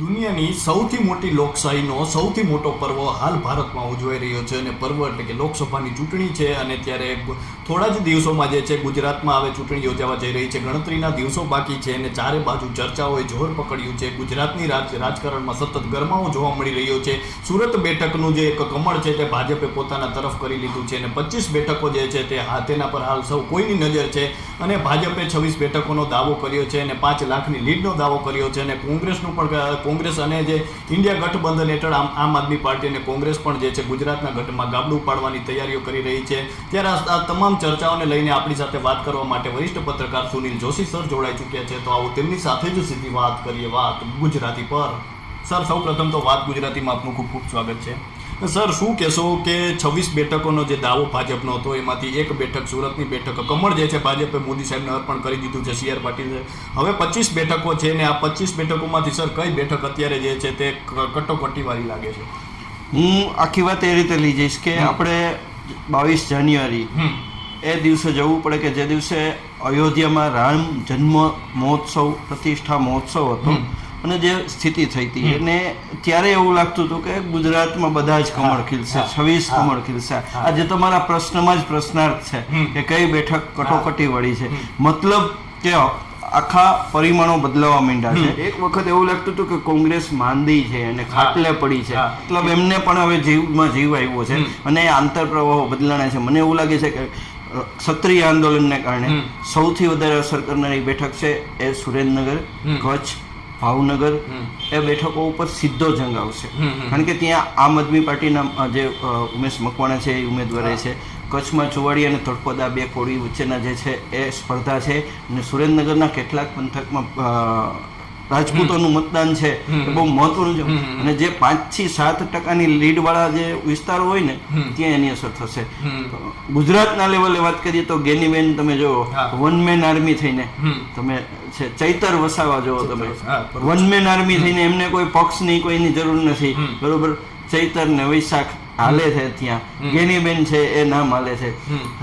દુનિયાની સૌથી મોટી લોકશાહીનો, સૌથી મોટો પર્વ હાલ ભારતમાં ઉજવાઈ રહ્યો છે અને પર્વ એટલે કે લોકસભાની ચૂંટણી છે અને ત્યારે થોડા જ દિવસોમાં જે છે ગુજરાતમાં હવે ચૂંટણી યોજાવા જઈ રહી છે. ગણતરીના દિવસો બાકી છે અને ચારે બાજુ ચર્ચાઓએ જોર પકડ્યું છે. ગુજરાતની રાજ, રાજકારણમાં સતત ગરમાવો જોવા મળી રહ્યો છે. સુરત બેઠકનું જે એક કમળ છે તે ભાજપે પોતાના તરફ કરી લીધું છે અને પચીસ બેઠકો જે છે તે તેના પર હાલ સૌ કોઈની નજર છે. અને ભાજપે છવ્વીસ બેઠકોનો દાવો કર્યો છે અને પાંચ લાખની લીડનો દાવો કર્યો છે અને કોંગ્રેસનું પણ કોંગ્રેસ અને જે ઇન્ડિયા ગઠબંધન હેઠળ આમ આમ આદમી પાર્ટી અને કોંગ્રેસ પણ જે છે ગુજરાતના ગઢમાં ગાબડું પાડવાની તૈયારીઓ કરી રહી છે. ત્યારે આ તમામ ચર્ચાઓને લઈને આપણી સાથે વાત કરવા માટે વરિષ્ઠ પત્રકાર સુનિલ જોશી સર જોડાઈ ચૂક્યા છે. તો આવો તેમની સાથે જ સીધી વાત કરીએ વાત ગુજરાતી પર. સર સૌ પ્રથમ તો વાત ગુજરાતીમાં આપનું ખૂબ ખૂબ સ્વાગત છે. સર શું કહેશો કે છવ્વીસ બેઠકોનો જે દાવો ભાજપનો હતો એમાંથી એક બેઠક સુરતની બેઠક કમળ જે છે ભાજપે મોદી સાહેબને અર્પણ કરી દીધું છે સીઆર પાટીલે હવે પચીસ બેઠકો છે ને આ પચીસ બેઠકોમાંથી સર કઈ બેઠક અત્યારે જે છે તે કટોકટીવાળી લાગે છે? હું આખી વાત એ રીતે લઈ જઈશ કે આપણે બાવીસ જાન્યુઆરી એ દિવસે જવું પડે કે જે દિવસે અયોધ્યામાં રામ જન્મ મહોત્સવ પ્રતિષ્ઠા મહોત્સવ હતો. અને જે સ્થિતિ થઈ હતી એને ત્યારે એવું લાગતું હતું કે ગુજરાતમાં બધા જ કમળ ખીલશે છવ્વીસ કમળ ખીલશે. આજે તમારા પ્રશ્નમાં જ પ્રશ્નાર્થ છે. કે કઈ બેઠક કટોકટી વળી છે. મતલબ કે આખા પરિમાણો બદલાવા માંડ્યા છે. એક વખત એવું લાગતું હતું કે કોંગ્રેસ માંદી છે અને ખાટલે પડી છે. મતલબ એમને પણ હવે જીવમાં જીવ આવ્યો છે. અને આંતર પ્રવાહો બદલાણા છે. મને એવું લાગે છે કે ક્ષત્રિય આંદોલનને કારણે સૌથી વધારે અસર કરનારી બેઠક છે એ સુરેન્દ્રનગર કચ્છ ભાવનગર એ બેઠકો ઉપર સીધો જંગ આવશે. કારણ કે ત્યાં આમ આદમી પાર્ટીના જે ઉમેશ મકવાણા છે એ ઉમેદવારે છે. કચ્છમાં ચુવાડી અને તળપદા બે કોળી વચ્ચેના જે છે એ સ્પર્ધા છે. અને સુરેન્દ્રનગરના કેટલાક પંથકમાં રાજપૂતોનું મતદાન છે એ બહુ મહત્વનું છે. અને જે પાંચથી સાત ટકાની લીડ વાળા જે વિસ્તારો હોય ને ત્યાં એની અસર થશે. ગુજરાતના લેવલે વાત કરીએ તો ગેનીબેન તમે જો વન મેન આર્મી થઈને તમે છે ચૈતર વસાવા જો તમે. વન મેન આર્મી થઈને એમને કોઈ પક્ષની કોઈની જરૂર નથી. બરોબર? ચૈતર ને વૈશાખ હાલે છે ત્યાં. ગેનીબેન છે એ નામ હાલે છે.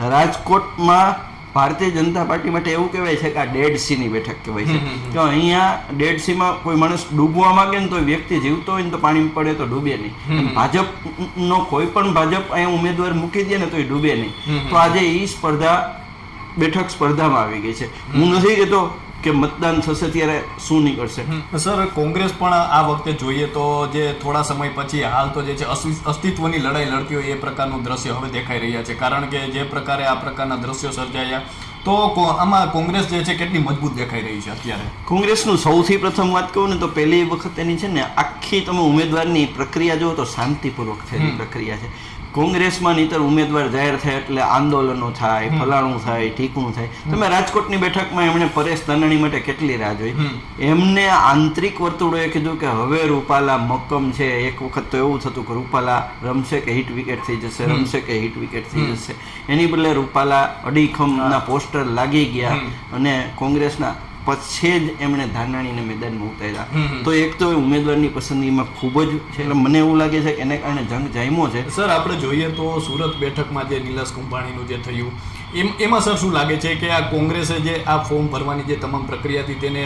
રાજકોટમાં ભારતીય જનતા પાર્ટી માટે એવું કહેવાય છે કે આ ડેડ સીની બેઠક કહેવાય છે. કે અહીંયા ડેડ સીમાં કોઈ માણસ ડૂબવા માંગે ને તો વ્યક્તિ જીવતો હોય ને તો પાણી પડે તો ડૂબે. નહીં ભાજપનો કોઈ પણ ભાજપ અહીંયા ઉમેદવાર મૂકી દે ને તો એ ડૂબે નહીં. તો આજે એ સ્પર્ધા બેઠક સ્પર્ધામાં આવી ગઈ છે હું નથી કહેતો કે મતદાન થશે ત્યારે શું નીકળશે? સર કોંગ્રેસ પણ આ વખતે જોઈએ તો જે થોડા સમય પછી હાલ તો જે છે અસ્તિત્વની લડાઈ લડતી હોય એ પ્રકારનું દ્રશ્ય હવે દેખાઈ રહ્યા છે. કારણ કે જે પ્રકારે આ પ્રકારના દ્રશ્યો સર્જાયા તો આમાં કોંગ્રેસ જે છે કેટલી મજબૂત દેખાઈ રહી છે અત્યારે? કોંગ્રેસનું સૌથી પ્રથમ વાત કહું ને તો પહેલી વખત એની છે ને આખી તમે ઉમેદવારની પ્રક્રિયા જુઓ તો શાંતિપૂર્વક થયેલી પ્રક્રિયા છે. કોંગ્રેસમાં નહીતર ઉમેદવાર જાહેર થાય એટલે આંદોલનો થાય ફલાણું થાય ઠીકણું થાય. તમે રાજકોટની બેઠકમાં એમણે પરેશ ધાનાણી માટે કેટલી રાહ જોઈ? એમને આંતરિક વર્તુળોએ કીધું કે હવે રૂપાલા મક્કમ છે એક વખત તો એવું થતું કે રૂપાલા રમશે કે હિટ વિકેટ થઈ જશે રમશે કે હિટ વિકેટ થઈ જશે. એની બદલે રૂપાલા અડીખમના પોસ્ટર લાગી ગયા અને કોંગ્રેસના પછી જ એમણે ધાનાણીને મેદાનમાં ઉતાર્યા. તો એક તો ઉમેદવારની પસંદગીમાં ખૂબ જ છે એટલે મને એવું લાગે છે કે એને કારણે જંગ જામ્યો છે સર આપણે જોઈએ તો સુરત બેઠકમાં જે નિલાસ કુંભાણીનું જે થયું એમ એમાં સર શું લાગે છે કે આ કોંગ્રેસે જે આ ફોર્મ ભરવાની જે તમામ પ્રક્રિયા હતી તેને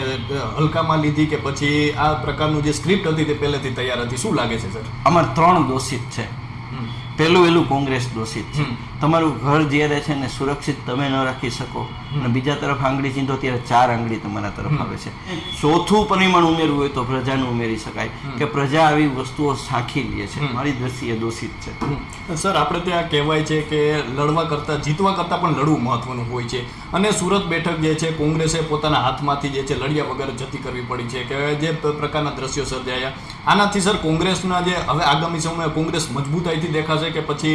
હલકામાં લીધી કે પછી આ પ્રકારનું જે સ્ક્રિપ્ટ હતી તે પહેલેથી તૈયાર હતી શું લાગે છે સર આમાં ત્રણ દોષિત છે. પહેલું વહેલું કોંગ્રેસ દોષિત છે. તમારું ઘર જ્યારે છે ને સુરક્ષિત તમે ન રાખી શકો. અને બીજા તરફ આંગળી ચીંધો ત્યારે ચાર આંગળી તમારા તરફ આવે છે. ચોથું પરિમાણ ઉમેરવું હોય તો પ્રજાનું ઉમેરી શકાય. કે પ્રજા આવી વસ્તુઓ સાંખી લે છે. મારી દ્રષ્ટિએ દોષિત છે. સર આપણે ત્યાં કહેવાય છે કે લડવા કરતાં જીતવા કરતાં પણ લડવું મહત્વનું હોય છે. અને સુરત બેઠક જે છે કોંગ્રેસે પોતાના હાથમાંથી જે છે લડ્યા વગર જતી કરવી પડી છે. કે જે પ્રકારના દ્રશ્યો સર્જાયા. આનાથી સર કોંગ્રેસના જે હવે આગામી સમયે કોંગ્રેસ મજબૂતાઈથી દેખાશે કે પછી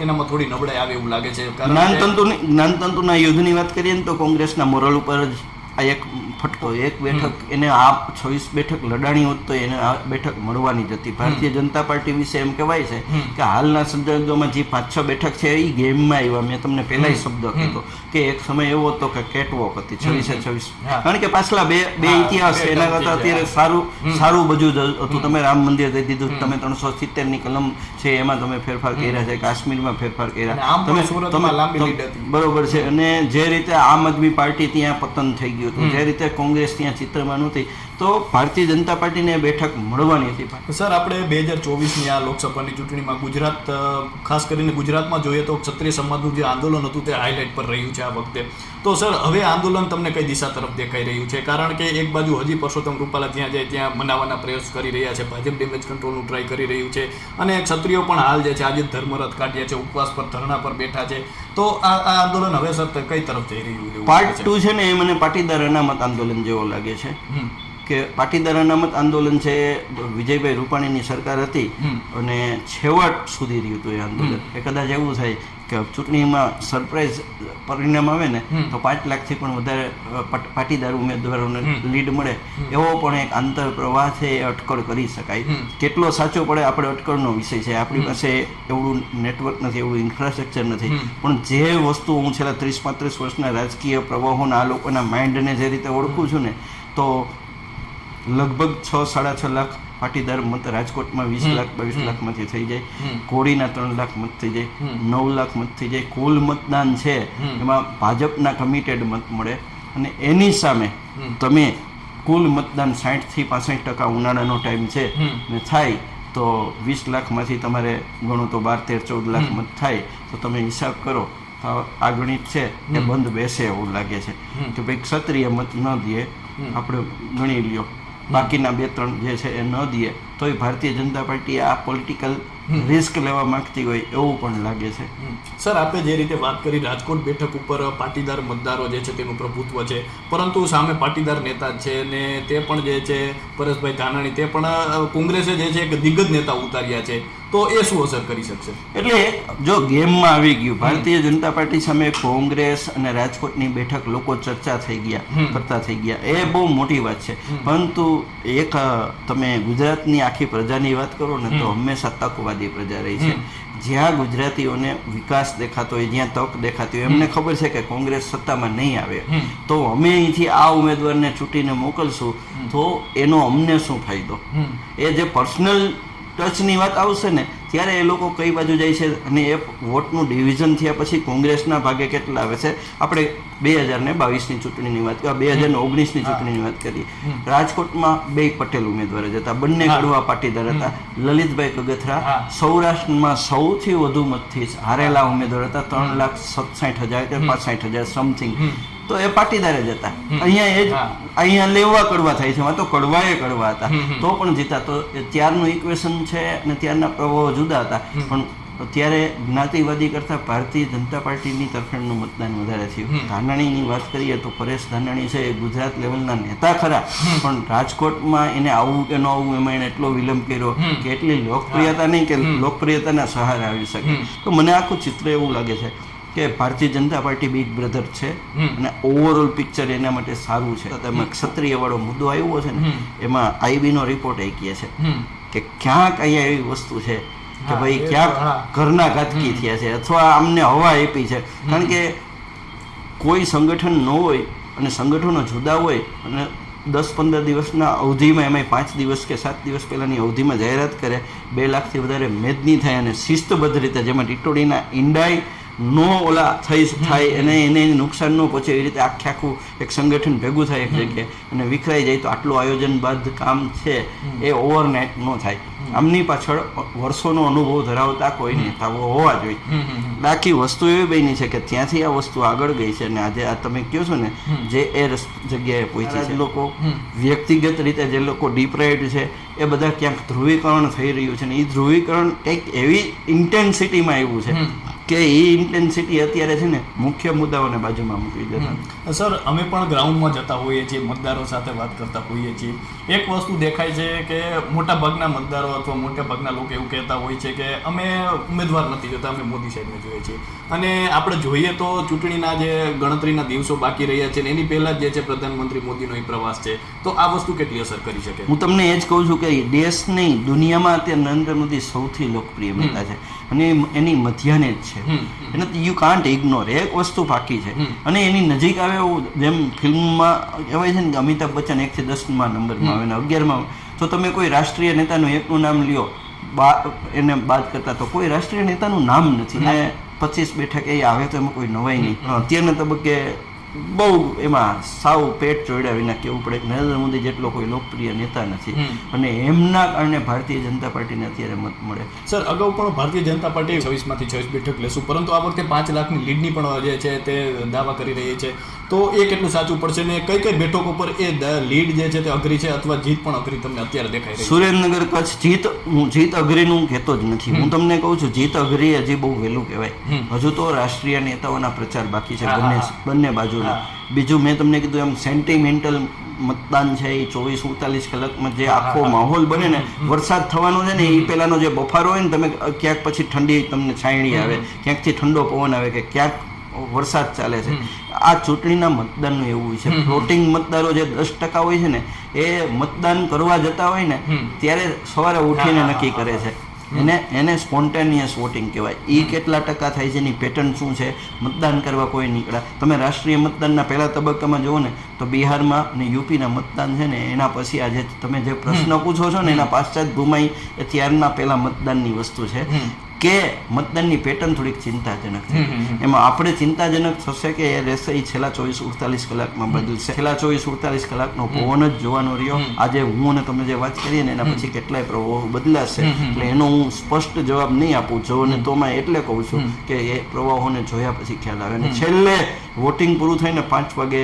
એનામાં થોડી નબળાઈ આવે એવું લાગે છે? જ્ઞાનતંતુની જ્ઞાનતંતુના યુદ્ધની વાત કરીએ ને તો કોંગ્રેસના મોરલ ઉપર જ આ એક ફટકો. એક બેઠક એને આ છવ્વીસ બેઠક લડાણી હોત તો એને આ બેઠક મળવાની જ હતી. ભારતીય જનતા પાર્ટી વિશે એમ કહેવાય છે કે હાલના સંજોગોમાં જે પાંચ છ બેઠક છે એ ગેમમાં આવ્યા. મેં તમને પહેલા શબ્દ કીધો કે એક સમય એવો હતો કે કેટવોક હતી છવ્વીસે છવ્વીસ. કારણ કે પાછલા બે બે ઇતિહાસ એના કરતા અત્યારે સારું સારું બધું જ હતું. તમે રામ મંદિર દઈ દીધું. તમે ત્રણસો સિત્તેરની કલમ છે એમાં તમે ફેરફાર કર્યા છે. કાશ્મીરમાં ફેરફાર કર્યા. તમે તમે-. બરોબર છે. અને જે રીતે આમ આદમી પાર્ટી ત્યાં પતન થઈ ગયું હતું. જે રીતે કોંગ્રેસ ત્યાં ચિત્રમાં નહોતી. તો ભારતીય જનતા પાર્ટીને બેઠક મળવાની હતી સર, આપણે બે હજાર ચોવીસની આ લોકસભાની ચૂંટણીમાં ગુજરાત ખાસ કરીને ગુજરાતમાં જોઈએ તો ક્ષત્રિય સમાજનું જે આંદોલન હતું તે હાઇલાઇટ પર રહ્યું છે આ વખતે. તો સર, હવે આંદોલન તમને કઈ દિશા તરફ દેખાઈ રહ્યું છે? કારણ કે એક બાજુ હજી પરસોત્તમ રૂપાલા જ્યાં જાય ત્યાં મનાવવાના પ્રયાસ કરી રહ્યા છે. ભાજપ ડેમેજ કંટ્રોલનું ટ્રાય કરી રહ્યું છે. અને ક્ષત્રિયો પણ હાલ જે છે, આજે ધર્મરથ કાઢ્યા છે, ઉપવાસ પર, ધરણા પર બેઠા છે. તો આ આ આંદોલન હવે સર કઈ તરફ જઈ રહ્યું છે પાર્ટ? ટુ છે? ને એ મને પાટીદાર અનામત આંદોલન જેવો લાગે છે. કે પાટીદાર અનામત આંદોલન છે વિજયભાઈ રૂપાણીની સરકાર હતી અને છેવટ સુધી રહ્યું હતું એ આંદોલન. એ કદાચ એવું થાય કે ચૂંટણીમાં સરપ્રાઈઝ પરિણામ આવે ને તો પાંચ લાખથી પણ વધારે પાટીદાર ઉમેદવારોને લીડ મળે. એવો પણ એક આંતર પ્રવાહ છે એ અટકળ કરી શકાય. કેટલો સાચો પડે આપણે અટકળનો વિષય છે. આપણી પાસે એવું નેટવર્ક નથી એવું ઇન્ફ્રાસ્ટ્રક્ચર નથી. પણ જે વસ્તુ હું છેલ્લા ત્રીસ પાંત્રીસ વર્ષના રાજકીય પ્રવાહોના આ લોકોના માઇન્ડને જે રીતે ઓળખું છું ને તો લગભગ છ સાડા છ લાખ પાટીદાર મત રાજકોટમાં વીસ લાખ બાવીસ લાખમાંથી થઈ જાય. કોળીના ત્રણ લાખ મત થઈ જાય. નવ લાખ મત થઈ જાય. કુલ મતદાન છે. એમાં ભાજપના કમિટેડ મત મળે. અને એની સામે તમે કુલ મતદાન સાઠથી પાસઠ ટકા ઉનાળાનો ટાઈમ છે. ને થાય તો વીસ લાખમાંથી તમારે ગણો તો બાર તેર ચૌદ લાખ મત થાય. તો તમે હિસાબ કરો. તો આ ગણિત છે એ બંધ બેસે એવું લાગે છે. કે ભાઈ ક્ષત્રિય મત ન દે આપણે ગણી લ્યો. બાકીના બે ત્રણ જે છે એ ન દે તોય ભારતીય જનતા પાર્ટી આ પોલિટિકલ રિસ્ક લેવા માંગતી હોય એવું પણ લાગે છે. સર આપણે જે રીતે વાત કરી રાજકોટ બેઠક ઉપર પાટીદાર મતદારો જે છે તેનું પ્રભુત્વ છે પરંતુ સામે પાટીદાર નેતા છે ને તે પણ જે છે પરેશભાઈ ધાનાણી તે પણ કોંગ્રેસે જે છે એક દિગ્ગજ નેતા ઉતાર્યા છે. તો એ શું અસર કરી શકશે? એટલે જો ગેમમાં આવી ગયું ભારતીય જનતા પાર્ટી સામે કોંગ્રેસ અને રાજકોટની બેઠક લોકો ચર્ચા થઈ ગયા કરતા થઈ ગયા. એ બહુ મોટી વાત છે. પરંતુ એક તમે ગુજરાતની આખી પ્રજાની વાત કરો ને તો હંમેશા તકવાદી પ્રજા રહી છે. જ્યાં ગુજરાતીઓને વિકાસ દેખાતો હોય જ્યાં તક દેખાતી હોય એમને ખબર છે કે કોંગ્રેસ સત્તામાં નહીં આવે. તો અમે અહીંથી આ ઉમેદવારને ચૂંટીને મોકલશું તો એનો અમને શું ફાયદો? એ જે પર્સનલ ટચની વાત આવશે ને ત્યારે એ લોકો કઈ બાજુ જાય છે અને એ વોટનું ડિવિઝન થયા પછી કોંગ્રેસના ભાગે કેટલા આવે છે? આપણે બે હજાર ને બાવીસની ચૂંટણીની વાત કરીએ બે હજાર ને ઓગણીસની ચૂંટણીની વાત કરીએ. રાજકોટમાં બે પટેલ ઉમેદવાર જ હતા. બંને. કડવા પાટીદાર હતા. લલિતભાઈ કગથરા સૌરાષ્ટ્રમાં સૌથી વધુ મતથી હારેલા ઉમેદવાર હતા. ત્રણ લાખ સત્સાઠ હજાર કે. પાસઠ હજાર સમથિંગ. તો એ પાટીદાર જ હતા. અહીંયા એ જ અહીંયા લેવા કડવા થાય છે તો કડવા એ કડવા હતા. તો પણ જીતા. તો ત્યારનું ઇક્વેશન છે અને ત્યારના પ્રભાવો જુદા હતા. પણ ત્યારે જ્ઞાતિવાદી કરતાં ભારતીય જનતા પાર્ટીની તરફેણનું મતદાન વધારે થયું. ધાનાણીની વાત કરીએ તો પરેશ ધાનાણી છે એ ગુજરાત લેવલના નેતા ખરા. પણ રાજકોટમાં એને આવવું કે ન આવવું એમાં એણે એટલો વિલંબ કર્યો કે એટલી લોકપ્રિયતા નહીં કે લોકપ્રિયતાના સહારા આવી શકે. તો મને આખું ચિત્ર એવું લાગે છે કે ભારતીય જનતા પાર્ટી બિગ બ્રધર છે અને ઓવરઓલ પિક્ચર એના માટે સારું છે. તમે ક્ષત્રિય વાળો મુદ્દો આવ્યો છે ને એમાં એમાં આઈબીનો રિપોર્ટ એ કહે છે કે ક્યાંક અહીંયા એવી વસ્તુ છે કે ભાઈ ક્યાંક ઘરના ઘાતકી થયા છે અથવા અમને હવા આપી છે. કારણ કે કોઈ સંગઠન ન હોય અને સંગઠનો જુદા હોય અને દસ પંદર દિવસના અવધિમાં એમાંય પાંચ દિવસ કે સાત દિવસ પહેલાંની અવધિમાં જાહેરાત કરે બે લાખથી વધારે મેદની થાય અને શિસ્તબદ્ધ રીતે જેમાં ટીટોડીના ઈંડાઈ નો ઓલા થઈ થાય અને એને નુકસાન ન પહોંચે એવી રીતે આખે આખું એક સંગઠન ભેગું થાય એક જગ્યાએ. અને વિખરાઈ જાય તો આટલું આયોજનબદ્ધ કામ છે એ ઓવરનાઇટ ન થાય. આમની પાછળ વર્ષોનો અનુભવ ધરાવતા કોઈ નેતાઓ હોવા જોઈએ. બાકી વસ્તુ એવી બની છે કે ત્યાંથી આ વસ્તુ આગળ ગઈ છે અને આજે આ તમે કહો છો ને જે એ જગ્યાએ પહોંચી છે. લોકો વ્યક્તિગત રીતે જે લોકો ડીપ્રાઇડ છે એ બધા ક્યાંક ધ્રુવીકરણ થઈ રહ્યું છે ને એ ધ્રુવીકરણ કંઈક એવી ઇન્ટેન્સિટીમાં આવ્યું છે. કે એ ઇન્ટેન્સિટી અત્યારે છે ને મુખ્ય મુદ્દાઓને બાજુમાં મૂકી દેતા. સર અમે પણ ગ્રાઉન્ડમાં જતા હોઈએ છીએ મતદારો સાથે વાત કરતા હોઈએ છીએ. એક વસ્તુ દેખાય છે કે મોટા ભાગના મતદારો અથવા મોટા ભાગના લોકો એવું કહેતા હોય છે કે અમે ઉમેદવાર નથી જોતા અમે મોદી સાહેબને જોઈએ છીએ. અને આપણે જોઈએ તો ચૂંટણીના જે ગણતરીના દિવસો બાકી રહ્યા છે એની પહેલાં જ જે છે પ્રધાનમંત્રી મોદીનો એ પ્રવાસ છે. તો આ વસ્તુ કેટલી અસર કરી શકે? હું તમને એ જ કહું છું કે દેશ નહીં દુનિયામાં અત્યારે નરેન્દ્ર મોદી સૌથી લોકપ્રિય. નેતા છે. અને એની મધ્યાને જ છે. એટલે યુ કાન્ટ ઇગ્નોર એક વસ્તુ બાકી છે. અને એની નજીક આવે એવું જેમ ફિલ્મમાં કહેવાય છે ને કે અમિતાભ બચ્ચન એકથી દસમાં નંબરમાં આવે ને અગિયારમાં તો તમે કોઈ રાષ્ટ્રીય નેતાનું એકનું નામ લ્યો બા એને બાદ કરતા તો કોઈ રાષ્ટ્રીય નેતાનું નામ નથી. ને. પચીસ બેઠક એ આવે તો એમાં કોઈ નવાઈ નહીં. અત્યારના તબક્કે બહુ એમાં સાવ પેટ ચોડ્યા વિના કહેવું પડે? કે નરેન્દ્ર મોદી જેટલો કોઈ લોકપ્રિય નેતા નથી. અને એમના કારણે ભારતીય જનતા પાર્ટીને અત્યારે મત મળે. સર અગાઉ પણ ભારતીય જનતા પાર્ટી છવ્વીસમાંથી છવ્વીસ બેઠક લેશું પરંતુ આ વખતે પાંચ લાખની લીડની પણ જે છે તે દાવા કરી રહી છે. તો એ કેટલું સાચું પડશે ને કઈ કઈ બેઠકો ઉપર એ લીડ જે છે તે અઘરી છે અથવા જીત પણ અઘરી તમને અત્યારે દેખાય રહી સુરેન્દ્રનગર કચ્છ જીત હું જીત અઘરીનું હું કહેતો જ નથી. હું તમને કહું છું જીત અઘરી હજી બહુ વહેલું કહેવાય. હજુ તો રાષ્ટ્રીય નેતાઓના પ્રચાર બાકી છે બંને બંને બાજુના. બીજું મેં તમને કીધું એમ સેન્ટિમેન્ટલ મતદાન છે એ ચોવીસ ઉડતાલીસ કલાકમાં જે આખો માહોલ બને ને વરસાદ થવાનો છે ને એ પહેલાનો જે બફારો હોય ને તમે ક્યાંક પછી ઠંડી તમને છાયણી આવે ક્યાંકથી ઠંડો પવન આવે કે ક્યાંક વરસાદ ચાલે છે. આ ચૂંટણીના મતદાનનું એવું છે. ફ્લોટિંગ મતદારો જે દસ ટકા હોય છે ને એ મતદાન કરવા જતા હોય ને ત્યારે સવારે ઉઠીને નક્કી કરે છે. એને એને સ્પોન્ટેનિયસ વોટિંગ કહેવાય. એ કેટલા ટકા થાય છે એની પેટર્ન શું છે મતદાન કરવા કોઈ નીકળ્યા તમે રાષ્ટ્રીય મતદાનના પહેલા તબક્કામાં જુઓ ને તો બિહારમાં અને યુપીના મતદાન છે ને એના પછી આજે તમે જે પ્રશ્ન પૂછો છો ને એના પાશ્ચાત ભૂમાઈ એ ત્યારના પહેલા મતદાનની વસ્તુ છે. કે મતદાનની પેટર્ન થોડીક ચિંતાજનક છે. એમાં આપણે ચિંતાજનક થશે કે એ રહેશે એ છેલ્લા ચોવીસ ઉડતાલીસ કલાકમાં બદલશે. છેલ્લા ચોવીસ ઉડતાલીસ કલાકનો પવન જ જોવાનો રહ્યો. આજે હું અને તમે જે વાત કરીએ ને એના પછી કેટલાય પ્રવાહો બદલાશે. એટલે એનો હું સ્પષ્ટ જવાબ નહીં આપું. જો અને તોમાં એટલે કહું છું કે એ પ્રવાહોને જોયા પછી ખ્યાલ આવે. અને છેલ્લે વોટિંગ પૂરું થઈને પાંચ વાગે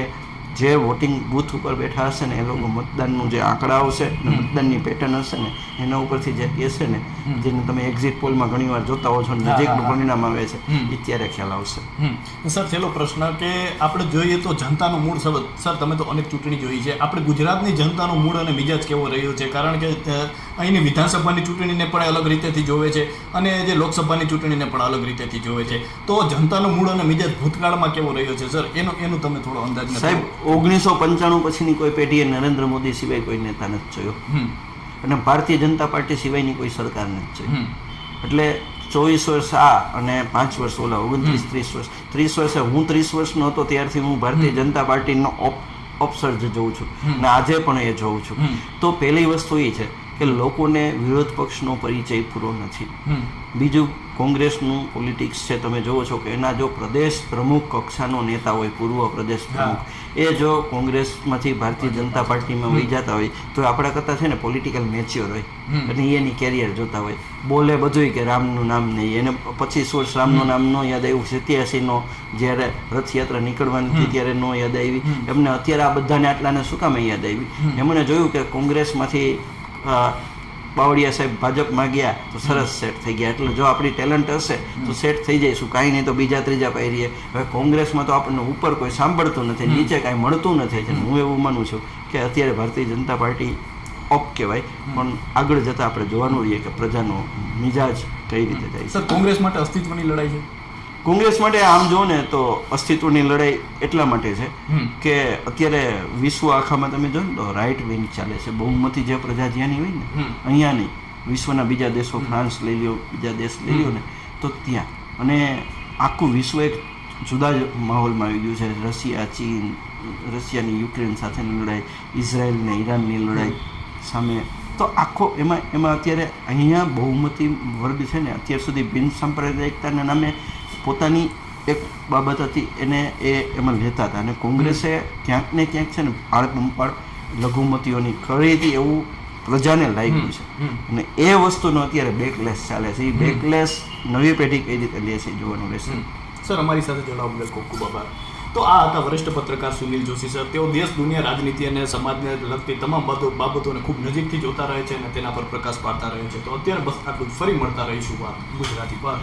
જે વોટિંગ બૂથ ઉપર બેઠા હશે ને એ લોકો મતદાનનું જે આંકડા આવશે મતદાનની પેટર્ન હશે ને એના ઉપરથી જે કહેશે ને. જેને તમે એક્ઝિટ પોલમાં ઘણીવાર જોતા હો છો નજીકનું. પરિણામ આવે છે એ ત્યારે ખ્યાલ આવશે. સર છેલ્લો પ્રશ્ન કે આપણે જોઈએ તો જનતાનો મૂળ સર તમે તો અનેક ચૂંટણી જોઈ છે. આપણે ગુજરાતની જનતાનો મૂળ અને મિજાજ કેવો રહ્યો છે? કારણ કે અહીંની વિધાનસભાની ચૂંટણીને પણ અલગ રીતેથી જોવે છે અને જે લોકસભાની ચૂંટણીને પણ અલગ રીતેથી જોવે છે. તો જનતાનો મૂળ અને મિજાજ ભૂતકાળમાં કેવો રહ્યો છે સર? એનો એનું તમે થોડો અંદાજ સાહેબ ઓગણીસો પંચાણું પછીની કોઈ પેઢીએ નરેન્દ્ર મોદી સિવાય કોઈ નેતા નથી જોયો. અને ભારતીય જનતા પાર્ટી સિવાયની કોઈ સરકાર નથી જોઈ. એટલે ચોવીસ વર્ષ આ અને પાંચ વર્ષ ઓલા ઓગણત્રીસ ત્રીસ વર્ષ. ત્રીસ વર્ષે હું ત્રીસ વર્ષનો હતો ત્યારથી હું ભારતીય જનતા પાર્ટીનો ઓપસર્જ જોઉં છું. અને આજે પણ એ જોઉં છું. તો પહેલી વસ્તુ એ છે કે લોકોને વિરોધ પક્ષનો પરિચય પૂરો નથી. બીજું કોંગ્રેસનું પોલિટિક્સ છે તમે જુઓ છો કે એના જો પ્રદેશ પ્રમુખ કક્ષાનો નેતા હોય પૂર્વ પ્રદેશ પ્રમુખ એ જો કોંગ્રેસમાંથી ભારતીય જનતા પાર્ટીમાં વહી જતા હોય તો આપણા કરતાં છે ને પોલિટિકલ મેચ્યોર હોય. અને એની કેરિયર જોતા હોય. બોલે બધુંય કે રામનું નામ નહીં. એને પચીસ વર્ષ રામનું નામ ન યાદ આવ્યું સિત્યાસીનો જ્યારે રથયાત્રા નીકળવાની હતી ત્યારે ન યાદ આવી. એમને અત્યારે આ બધાને આટલાને શું કામ યાદ આવી. એમણે જોયું કે કોંગ્રેસમાંથી બાવળિયા સાહેબ ભાજપમાં ગયા તો સરસ સેટ થઈ ગયા. એટલે જો આપણી ટેલેન્ટ હશે તો સેટ થઈ જઈશું. કાંઈ નહીં તો બીજા ત્રીજા પહેરીએ હવે કોંગ્રેસમાં તો આપણને ઉપર કોઈ સાંભળતું નથી નીચે કાંઈ મળતું નથી. એટલે હું એવું માનું છું કે અત્યારે ભારતીય જનતા પાર્ટી ઓપ કહેવાય. પણ આગળ જતાં આપણે જોવાનું રહીએ કે પ્રજાનો મિજાજ કઈ રીતે જાય સર કોંગ્રેસ માટે અસ્તિત્વની લડાઈ છે? કોંગ્રેસ માટે આમ જો ને તો અસ્તિત્વની લડાઈ એટલા માટે છે કે અત્યારે વિશ્વ આખામાં તમે જો ને તો રાઇટ વિંગ ચાલે છે. બહુમતી જે પ્રજા જ્યાંની હોય ને અહીંયા નહીં. વિશ્વના બીજા દેશો ફ્રાન્સ લઈ લ્યો બીજા દેશ લઈ લ્યો ને તો ત્યાં. અને આખું વિશ્વ એક જુદા જ માહોલમાં આવી ગયું છે. રશિયા ચીન રશિયાની યુક્રેન સાથેની લડાઈ ઇઝરાયલ ને ઈરાનની લડાઈ સામે. તો આખો એમાં એમાં અત્યારે અહીંયા બહુમતી વર્ગ છે ને અત્યાર સુધી બિન સાંપ્રદાયિકતાના નામે પોતાની એક બાબત હતી એને એ એમાં લેતા હતા. અને કોંગ્રેસે ક્યાંક ને ક્યાંક છે ને આળપંપાળ લઘુમતીઓની ખરીદી એવું પ્રજાને લાગ્યું છે. અને એ વસ્તુનો અત્યારે બેકલેસ ચાલે છે. એ બેકલેસ નવી પેઢી કઈ રીતે લે છે જોવાનું રહેશે. સર અમારી સાથે જોડાવા બદલ ખૂબ ખૂબ આભાર. તો આ હતા વરિષ્ઠ પત્રકાર સુનિલ જોશી સર. તેઓ દેશ દુનિયા રાજનીતિ અને સમાજને લગતી તમામ બાબતોને ખૂબ નજીકથી જોતા રહે છે અને તેના પર પ્રકાશ પાડતા રહે છે. તો અત્યારે બસ આટલું ફરી મળતા રહીશું વાત ગુજરાતી પર.